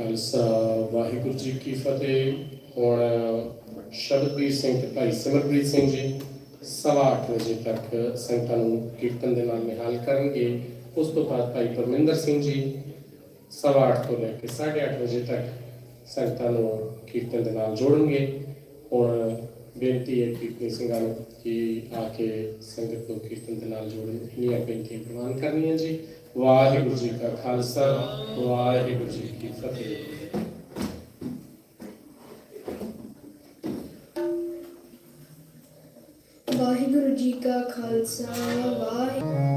ਖਾਲਸਾ, ਵਾਹਿਗੁਰੂ ਜੀ ਕੀ ਫਤਿਹ। ਹੁਣ ਸ਼ਬਦਪ੍ਰੀਤ ਸਿੰਘ ਤੇ ਭਾਈ ਸਿਮਰਪ੍ਰੀਤ ਸਿੰਘ ਜੀ ਸਵਾ ਅੱਠ ਵਜੇ ਤੱਕ ਸੰਗਤਾਂ ਨੂੰ ਕੀਰਤਨ ਦੇ ਨਾਲ ਨਿਹਾਲ ਕਰਨਗੇ। ਉਸ ਤੋਂ ਬਾਅਦ ਭਾਈ ਪਰਮਿੰਦਰ ਸਿੰਘ ਜੀ ਸਵਾ ਅੱਠ ਤੋਂ ਲੈ ਕੇ 8:30 ਵਜੇ ਤੱਕ ਸੰਗਤਾਂ ਨੂੰ ਕੀਰਤਨ ਦੇ ਨਾਲ ਜੋੜਨਗੇ। ਹੁਣ ਬੇਨਤੀ ਹੈ ਕੀਰਤਨੀ ਸਿੰਘਾਂ ਨੂੰ ਕਿ ਆ ਕੇ ਸੰਗਤ ਨੂੰ ਕੀਰਤਨ ਦੇ ਨਾਲ ਜੋੜਨ ਇੰਨੀਆਂ ਬੇਨਤੀਆਂ ਪ੍ਰਵਾਨ ਕਰਨੀਆਂ ਜੀ। ਵਾਹਿਗੁਰੂ ਜੀ ਕਾ ਖਾਲਸਾ, ਵਾਹਿਗੁਰੂ ਜੀ ਕੀ ਫਤਿਹ। ਵਾਹਿਗੁਰੂ ਜੀ ਕਾ ਖਾਲਸਾ ਵਾਹਿਗੁਰੂ